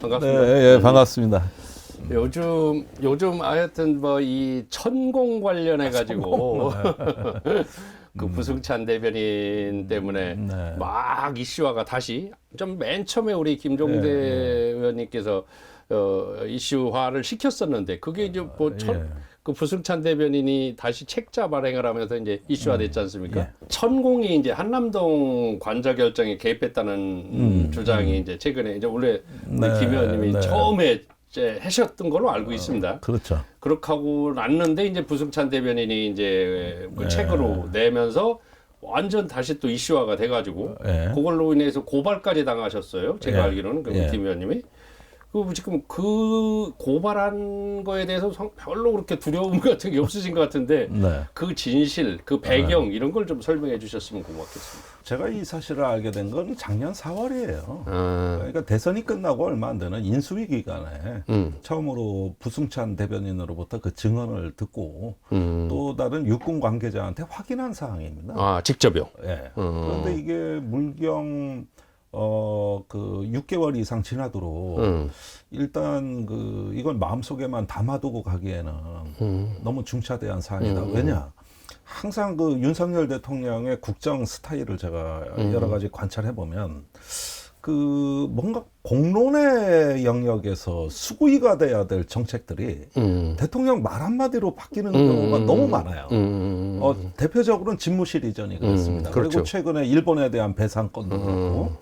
반갑습니다. 네, 예, 반갑습니다. 요즘 요즘 하여튼 뭐 이 천공 관련해 가지고 그 부승찬 대변인 때문에 네. 막 이슈화가 다시 좀 맨 처음에 우리 김종대 의원님께서 어, 이슈화를 시켰었는데 그게 이제 뭐 천, 예. 그 부승찬 대변인이 다시 책자 발행을 하면서 이제 이슈화 됐지 않습니까? 예. 천공이 이제 한남동 관저 결정에 개입했다는 주장이 이제 최근에 이제 원래 네, 김 의원님이 네. 처음에 이제 하셨던 걸로 알고 있습니다. 그렇죠. 그렇게 하고 났는데 이제 부승찬 대변인이 이제 그 네. 책으로 내면서 완전 다시 또 이슈화가 돼가지고 예. 그걸로 인해서 고발까지 당하셨어요. 제가 예. 알기로는 그 예. 김 의원님이. 그 지금 그 고발한 거에 대해서 성- 별로 그렇게 두려움 같은 게 없으신 것 같은데 네. 그 진실, 그 배경 이런 걸 좀 설명해 주셨으면 고맙겠습니다. 제가 이 사실을 알게 된 건 작년 4월이에요. 아, 그러니까 대선이 끝나고 얼마 안 되는 인수위 기간에 음, 처음으로 부승찬 대변인으로부터 그 증언을 듣고 음. 또 다른 육군 관계자한테 확인한 사항입니다. 아 직접요. 예. 음. 그런데 이게 물경 어 그 6개월 이상 지나도록 음, 일단 그 이걸 마음속에만 담아두고 가기에는 음. 너무 중차대한 사안이다. 왜냐? 항상 그 윤석열 대통령의 국정 스타일을 제가 음. 여러 가지 관찰해 보면 그 뭔가 공론의 영역에서 수구이가 돼야 될 정책들이 음. 대통령 말 한마디로 바뀌는 경우가 너무 많아요. 음. 어, 대표적으로는 집무실 이전이 그렇습니다. 음, 그렇죠. 음. 그리고 최근에 일본에 대한 배상건도 그렇고.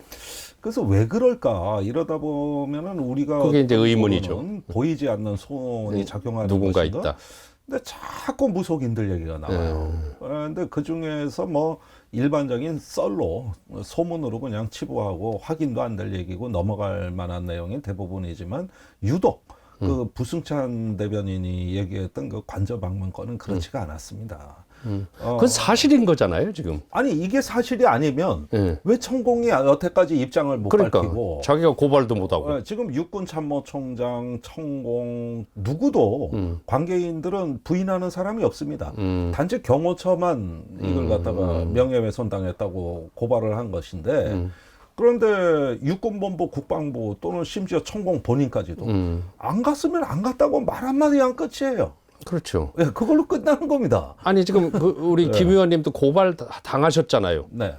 그래서 왜 그럴까 이러다 보면은 우리가 그게 이제 의문이죠. 보이지 않는 소원이 작용하는 누군가 것인가? 있다. 근데 자꾸 무속인들 얘기가 나와요. 음. 그런데 그 중에서 뭐 일반적인 썰로 소문으로 그냥 치부하고 확인도 안 될 얘기고 넘어갈 만한 내용이 대부분이지만 유독 음. 그 부승찬 대변인이 얘기했던 그 관저 방문 건은 그렇지가 않았습니다. 어, 음. 그건 사실인 거잖아요, 지금. 아니 이게 사실이 아니면 예. 왜 천공이 여태까지 입장을 못 그러니까 밝히고 자기가 고발도 못 하고. 어, 지금 육군 참모총장, 천공 누구도 관계인들은 부인하는 사람이 없습니다. 음. 단지 경호처만 이걸 갖다가 명예훼손 당했다고 고발을 한 것인데 음. 그런데 육군본부, 국방부 또는 심지어 천공 본인까지도 음. 안 갔으면 안 갔다고 말 한마디 한 끝이에요. 그렇죠. 예, 그걸로 끝나는 겁니다. 아니 지금 그 우리 김 의원님도 고발 다- 당하셨잖아요. 네.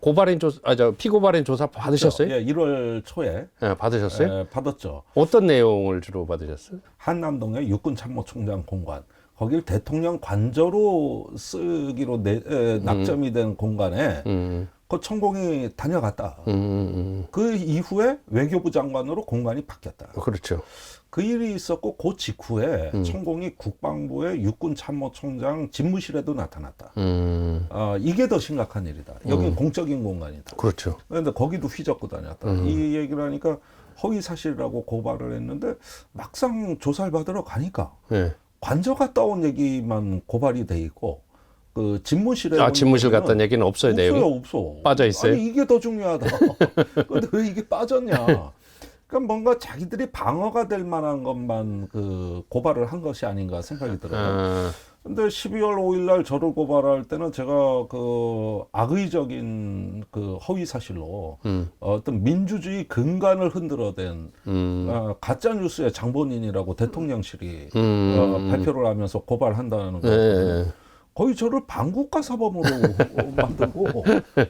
고발인 조사, 아저 피고발인 조사 받으셨어요? 예, 1월 초에 예, 받으셨어요? 예, 받았죠. 어떤 내용을 주로 받으셨어요? 한남동의 육군 참모총장 공간 거길 대통령 관저로 쓰기로 내, 에, 낙점이 된 공간에 음, 그 천공이 다녀갔다. 음, 음, 그 이후에 외교부 장관으로 공간이 바뀌었다. 음. 그렇죠. 그 일이 있었고 그 직후에 음. 천공이 국방부의 육군 참모총장 집무실에도 나타났다. 음, 아, 이게 더 심각한 일이다. 여기 공적인 공간이다. 그렇죠. 그런데 거기도 휘젓고 다녔다. 음. 이 얘기를 하니까 허위 사실이라고 고발을 했는데 막상 조사를 받으러 가니까 예. 관저 갔다 온 얘기만 고발이 돼 있고 그 집무실에 아온 집무실 갔다는 얘기는 없어요 없어요? 없어. 빠져 있어요? 아니 이게 더 중요하다. 근데 왜 이게 빠졌냐? 그러니까 뭔가 자기들이 방어가 될 만한 것만 그 고발을 한 것이 아닌가 생각이 들어요. 아, 근데 12월 5일 날 저를 고발할 때는 제가 그 악의적인 그 허위 사실로 음, 어떤 민주주의 근간을 흔들어댄 음, 어, 가짜 뉴스의 장본인이라고 대통령실이 음, 어, 발표를 하면서 고발한다는 거. 예, 예, 거의 저를 반국가 사범으로 만들고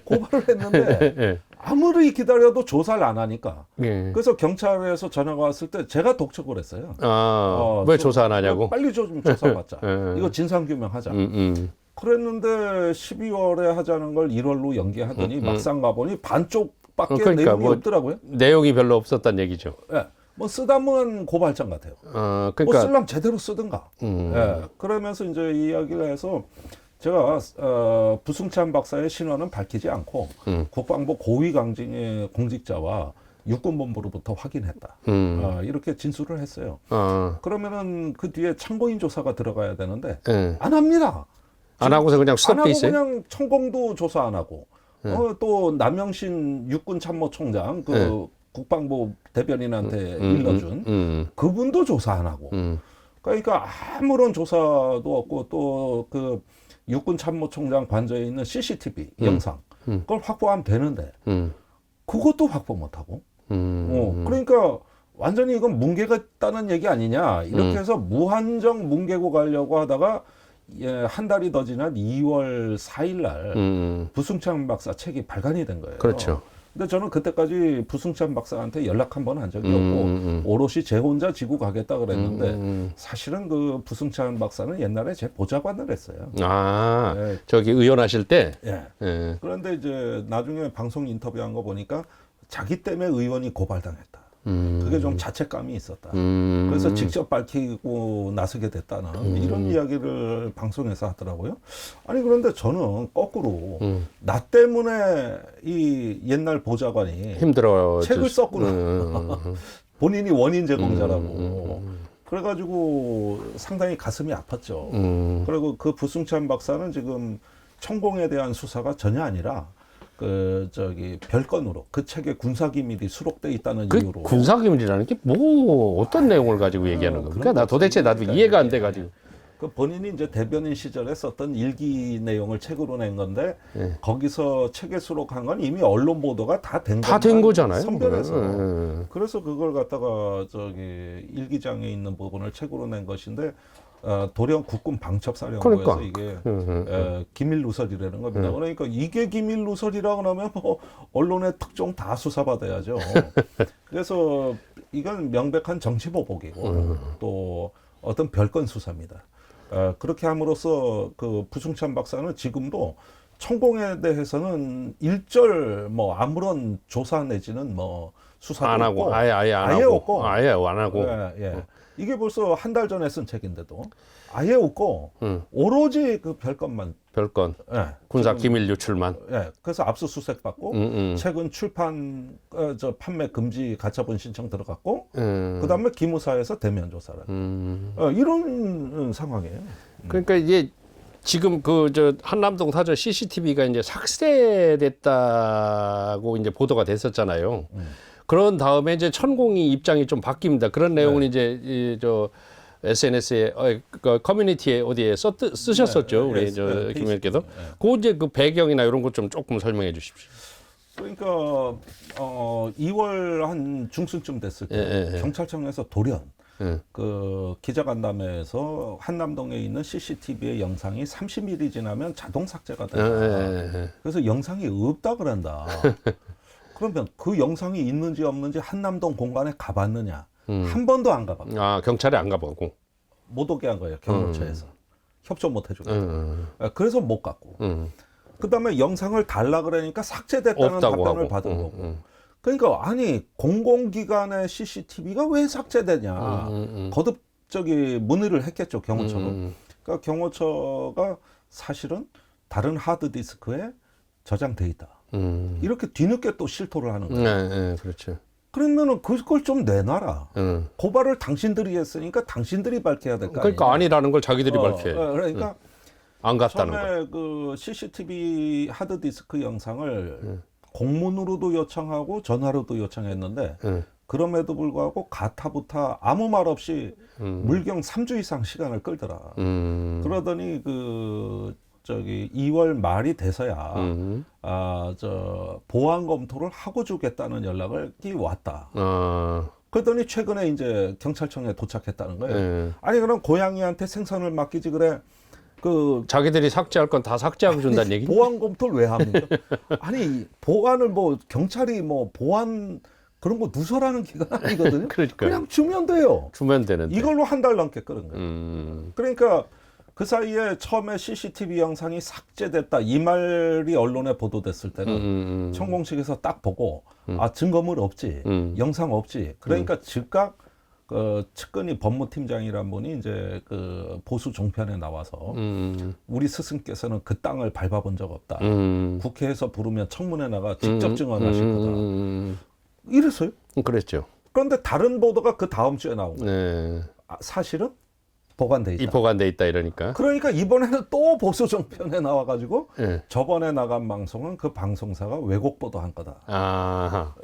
고발을 했는데 예, 아무리 기다려도 조사를 안 하니까. 예. 그래서 경찰에서 전화가 왔을 때 제가 독촉을 했어요. 아, 어, 왜 조- 조사 안 하냐고? 빨리 좀 조사받자. 예. 이거 진상규명하자. 음, 음. 그랬는데 12월에 하자는 걸 1월로 연기하더니 막상 가보니 반쪽밖에 음, 그러니까 내용이 뭐- 없더라고요. 내용이 별로 없었단 얘기죠. 예. 뭐 쓰다면 고발장 같아요. 어, 뭐 그러니까 쓸려면 제대로 쓰든가. 음. 예. 그러면서 이제 이야기를 해서 제가 어, 부승찬 박사의 신원은 밝히지 않고 음. 국방부 고위 강직의 공직자와 육군본부로부터 확인했다. 음. 어, 이렇게 진술을 했어요. 어, 그러면은 그 뒤에 참고인 조사가 들어가야 되는데 예. 안 합니다. 안 하고서 그냥 안 하고 있어요? 그냥 천공도 조사 안 하고 네. 어, 또 남영신 육군 참모총장 그 네. 국방부 대변인한테 음, 일러준 음, 그분도 조사 안 하고. 음, 그러니까 아무런 조사도 없고 또 그 육군 참모총장 관저에 있는 CCTV 영상 음. 그걸 확보하면 되는데 음, 그것도 확보 못 하고. 음, 어, 그러니까 완전히 이건 뭉개가 있다는 얘기 아니냐. 이렇게 음. 해서 무한정 뭉개고 가려고 하다가 예, 한 달이 더 지난 2월 4일 날 음, 부승찬 박사 책이 발간이 된 거예요. 그렇죠. 근데 저는 그때까지 부승찬 박사한테 연락 한 번 한 적이 음, 없고 음, 음. 오롯이 제 혼자 지고 가겠다 그랬는데 음, 음. 사실은 그 부승찬 박사는 옛날에 제 보좌관을 했어요. 아, 예, 저기 의원하실 때, 예. 예. 그런데 이제 나중에 방송 인터뷰한 거 보니까 자기 때문에 의원이 고발당했다. 음, 그게 좀 자책감이 있었다. 음, 그래서 직접 밝히고 나서게 됐다는 이런 이야기를 방송에서 하더라고요. 아니 그런데 저는 거꾸로 음. 나 때문에 이 옛날 보좌관이 힘들어. 책을 썼구나. 음, 본인이 원인 제공자라고. 음, 그래가지고 상당히 가슴이 아팠죠. 음. 그리고 그 부승찬 박사는 지금 천공에 대한 수사가 전혀 아니라 그 저기 별건으로 그 책에 군사 기밀이 수록돼 있다는 그 이유로 군사 기밀이라는 게 뭐 어떤 내용을 가지고 얘기하는 어, 겁니까? 그런 나 도대체 나도. 이해가 안 돼 가지고. 그 본인이 이제 대변인 시절에 썼던 일기 내용을 책으로 낸 건데 예. 거기서 책에 수록한 건 이미 언론 보도가 다 된 다 된 거잖아요. 선별해서 예. 그래서 그걸 갖다가 저기 일기장에 있는 부분을 책으로 낸 것인데 어, 도령 국군 방첩사령부에서 그러니까. 이게 음, 에, 기밀 누설이라는 겁니다. 그러니까 이게 기밀 누설이라고 그러면 뭐 언론의 특종 다 수사받아야죠. 그래서 이건 명백한 정치 보복이고 또 어떤 별건 수사입니다. 어, 그렇게 함으로써 그 부승찬 박사는 지금도 천공에 대해서는 일절 뭐 아무런 조사 내지는 뭐 수사도 안 하고 없고 아예 아예 안 아예 하고 없고. 아예 안 하고 예, 예. 이게 벌써 한 달 전에 쓴 책인데도 아예 없고 음. 오로지 그 별것만 별건 예, 군사 지금, 기밀 유출만. 예, 그래서 압수수색 받고 음, 음. 최근 출판 어, 저 판매 금지 가처분 신청 들어갔고 음. 그다음에 기무사에서 대면 조사를 음. 어, 이런 상황이에요. 그러니까 이제 지금 그 저 한남동 사저 CCTV가 이제 삭제됐다고 이제 보도가 됐었잖아요. 음. 그런 다음에 이제 천공이 입장이 좀 바뀝니다. 그런 내용을 네. 이제 이저 SNS에 어, 그 커뮤니티에 어디에 써 쓰셨었죠. 네, 우리 네, 저 네, 김 의원께서. 페이스북, 네. 그 이제 그 배경이나 이런 것 좀 조금 설명해 주십시오. 그러니까 어 2월 한 중순쯤 됐을 때 예, 예, 예. 경찰청에서 돌연 예. 그 기자간담회에서 한남동에 있는 CCTV의 영상이 30일이 지나면 자동 삭제가 예, 된다. 예, 예. 그래서 영상이 없다 그런다. 그러면 그 영상이 있는지 없는지 한남동 공간에 가봤느냐? 음. 한 번도 안 가봤고 아 경찰에 안 가보고. 못 오게 한 거예요 경호처에서 협조 못 해주고. 음, 그래서 못 갔고. 음. 그 다음에 영상을 달라 그러니까 삭제됐다는 답변을 하고. 받은 음, 거고. 음. 그러니까 아니 공공기관의 CCTV가 왜 삭제되냐? 음, 음. 거듭 저기 문의를 했겠죠 경호처로. 음, 그러니까 경호처가 사실은 다른 하드 디스크에 저장돼 있다. 음. 이렇게 뒤늦게 또 실토를 하는 거예요. 네, 네, 그렇죠. 그러면은 그걸 좀 내놔라. 음. 고발을 당신들이 했으니까 당신들이 밝혀야 될 거 아니냐. 그러니까 아니라는 걸 자기들이 어, 밝혀요. 어, 그러니까 안 갔다는 거. 처음에 그 CCTV 하드 디스크 영상을 음. 공문으로도 요청하고 전화로도 요청했는데 응. 그럼에도 불구하고 가타부타 아무 말 없이 음. 물경 3주 이상 시간을 끌더라. 음. 그러더니 그 저기 2월 말이 돼서야 음. 아저 보안 검토를 하고 주겠다는 연락이 왔다. 아. 그러더니 최근에 이제 경찰청에 도착했다는 거예요. 예. 아니 그럼 고양이한테 생선을 맡기지 그래. 그 자기들이 삭제할 건 다 삭제하고 준다는 얘기? 보안 검토를 왜 합니까? 아니 보안을 뭐 경찰이 뭐 보안 그런 거 누설하는 기관 아니거든요. 그러니까 그냥 주면 돼요. 주면 되는데. 이걸로 한 달 넘게 끓은 거예요. 음. 그러니까 그 사이에 처음에 CCTV 영상이 삭제됐다 이 말이 언론에 보도됐을 때는 음. 음. 청공식에서 딱 보고 아 증거물 없지 음. 영상 없지 그러니까 즉각 그 측근이 법무팀장이란 분이 이제 그 보수 종편에 나와서 음. 우리 스승께서는 그 땅을 밟아본 적 없다 음. 국회에서 부르면 청문회 나가 직접 음. 증언하실 거다 음. 이랬어요 그랬죠. 그런데 다른 보도가 그 다음 주에 나온 거예요 네. 아, 사실은 보관돼 있다 입호관돼 있다 이러니까. 그러니까 이번에는 또 보수 종편에 나와가지고 예. 저번에 나간 방송은 그 방송사가 왜곡 보도한 거다. 아.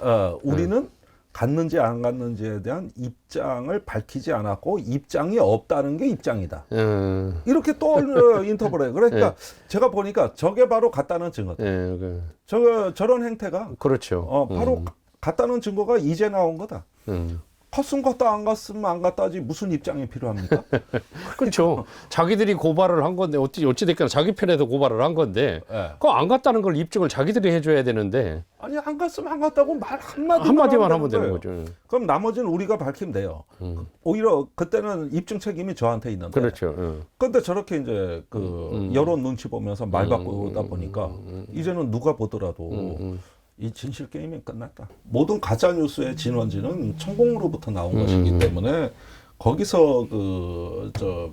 어, 우리는 갔는지 안 갔는지에 대한 입장을 밝히지 않았고 입장이 없다는 게 입장이다. 음. 이렇게 또 어, 인터뷰를 해요. 그러니까 제가 보니까 저게 바로 갔다는 증거다. 예. 그, 저 저런 행태가 그렇죠. 어, 바로 음. 갔다는 증거가 이제 나온 거다. 음. 갔으면 갔다 안 갔으면 안 갔다 하지 무슨 입장이 필요합니까? 그렇죠. 자기들이 고발을 한 건데 어찌 어찌 됐거나 자기 편에서 고발을 한 건데 예. 그거 안 갔다는 걸 입증을 자기들이 해줘야 되는데 아니 안 갔으면 안 갔다고 말 한마디만 한마디만 하면 되는. 거죠. 그럼 나머지는 우리가 밝히면 돼요. 음. 오히려 그때는 입증 책임이 저한테 있는데. 그렇죠. 응. 근데 저렇게 이제 그 음. 여론 눈치 보면서 말 바꾸다 음, 보니까 음, 이제는 누가 보더라도 음, 음. 이 진실 게임이 끝났다. 모든 가짜 뉴스의 진원지는 천공으로부터 나온 음. 것이기 때문에 거기서 그 저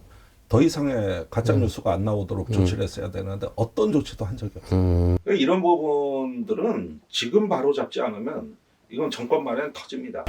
더 이상의 가짜 음. 뉴스가 안 나오도록 조치를 했어야 되는데 어떤 조치도 한 적이 없어요. 음. 이런 부분들은 지금 바로 잡지 않으면 이건 정권만엔 터집니다.